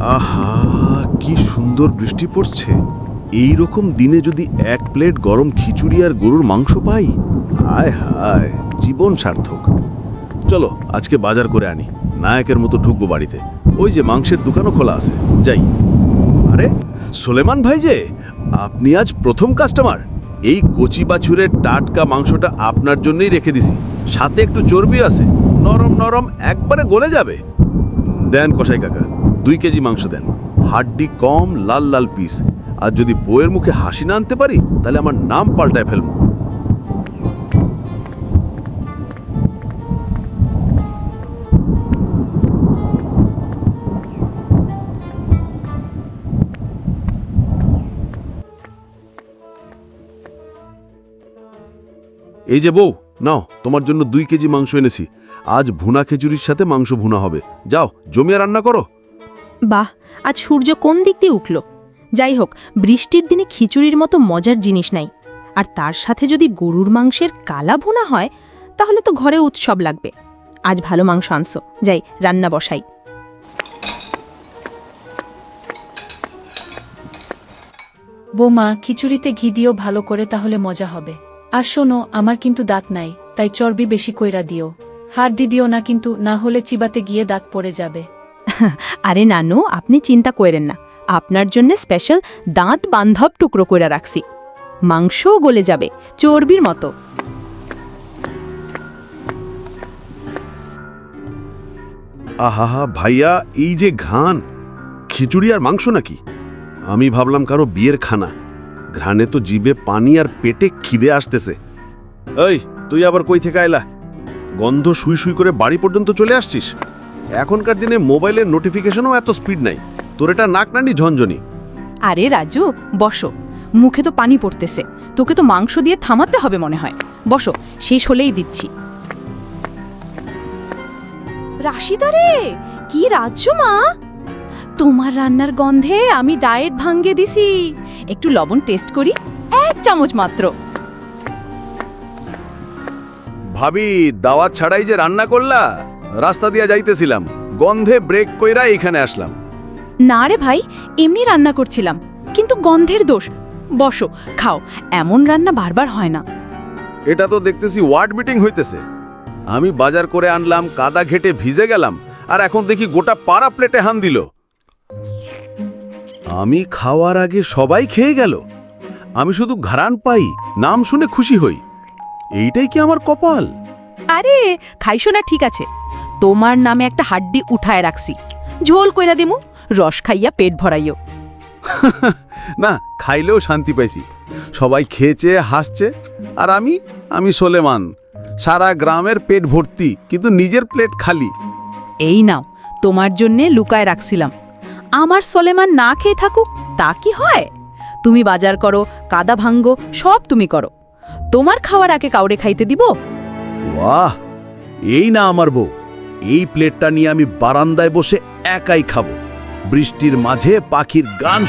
আহা, কি সুন্দর বৃষ্টি পড়ছে। এই রকম দিনে যদি এক প্লেট গরম খিচুড়ি আর গরুর মাংস পাই, হায় হায়, জীবন সার্থক। চলো, আজকে বাজার করে আনি। নায়কের মতো ঢুকবো বাড়িতে। ওই যে মাংসের দোকানও খোলা আছে। যাই। আরে, সোলেমান ভাই যে, আপনি আজ প্রথম কাস্টমার এই কচি বাছুরের টাটকা মাংসটা আপনার জন্যই রেখে দিছি। সাথে একটু চর্বি আছে। নরম নরম একবারে গলে যাবে। দেন কষাই কাকা, দুই কেজি মাংস দেন। হাড্ডি কম, লাল লাল পিস আর যদি বইয়ের মুখে হাসি না আনতে পারি, তাহলে আমার নাম পাল্টায় ফেলব। এই যে বউ নাও তোমার জন্য দুই কেজি মাংস এনেছি। আজ ভুনা খিচুড়ির সাথে মাংস ভুনা হবে। যাও জমিয়ে রান্না করো। বাহ আজ সূর্য কোন দিক দিয়ে উঠল? যাই হোক বৃষ্টির দিনে খিচুড়ির মতো মজার জিনিস নাই। আর তার সাথে যদি গরুর মাংসের কালা ভুনা হয় তাহলে তো ঘরে উৎসব লাগবে। আজ ভালো মাংস আনছো। যাই রান্না বসাই। বৌমা খিচুড়িতে ঘি দিও ভালো করে তাহলে মজা হবে। আর শোনো আমার কিন্তু দাঁত নাই তাই চর্বি বেশি কইরা দিও। হাড্ডি দিও না কিন্তু না হলে চিবাতে গিয়ে দাঁত পড়ে যাবে। আরে নানু আপনি চিন্তা করেন না। আপনার জন্য স্পেশাল দাঁত বান্ধব টুকরো করে রাখছি। মাংসও গলে যাবে চর্বির মতো। আহা ভাইয়া এই যে ঘান খিচুড়ি আর মাংস নাকি? আমি ভাবলাম কারও বিয়ের খানা। ঘ্রাণে তো জিভে পানি আর পেটে খিদে আসতেছে। এই, তুই আবার কই থেকে আইলা? গন্ধ শুই শুই করে বাড়ি পর্যন্ত চলে আসছিস? এখনকার দিনে মোবাইলের নোটিফিকেশনও এত স্পিড নাই। তোর এটা নাক নানি ঝনঝনি। আরে রাজু, বসো। মুখে তো পানি পড়তেছে। তোকে তো মাংস দিয়ে থামাতে হবে মনে হয়। বসো, শেষ হলেই দিচ্ছি। রাশিদা রে, কি রাজ্য মা? তোমার রান্নার গন্ধে আমি ডায়েট ভাঙ্গে দিছি। একটু লবণ টেস্ট করি এক চামচ মাত্র। ভাবি দাওয়াত ছাড়াই যে রান্না করলা রাস্তা দিয়া যাইতেছিলাম গন্ধে ব্রেক কইরা এখানে আসলাম। না রে ভাই এমনি রান্না করছিলাম কিন্তু গন্ধের দোষ। বসো খাও এমন রান্না বারবার হয় না। এটা তো দেখতেছি ওয়ার্ড মিটিং হইতেছে। আমি বাজার করে আনলাম কাদা ঘেটে ভিজে গেলাম আর এখন দেখি গোটা পাড়া প্লেটে হান দিল। আমি খাওয়ার আগে সবাই খেয়ে গেল। আমি শুধু ঘরান পাই নাম শুনে খুশি হই। এইটাই কি আমার কপাল? আরে খাইছো না ঠিক আছে। তোমার নামে একটা হাড্ডি উঠায় রাখছি। ঝোল কইরা দিমু রস খাইয়া পেট ভরাইও। না খাইলেও শান্তি পাইছি। সবাই খেয়েছে হাসছে আর আমি আমি সোলেমান। সারা গ্রামের পেট ভর্তি কিন্তু নিজের প্লেট খালি। এই নাও তোমার জন্যে লুকায় রাখছিলাম। আমার সলেমান না খেয়ে থাকুক, তা কি হয়? তুমি বাজার করো, কাদা ভাঙ্গো সব তুমি করো। তোমার খাওয়ার আগে কাউরে খাইতে দিব? ওয়াহ, এই না আমার বউ। এই প্লেটটা নিয়ে আমি বারান্দায় বসে একাই খাব। বৃষ্টির মাঝে পাখির গান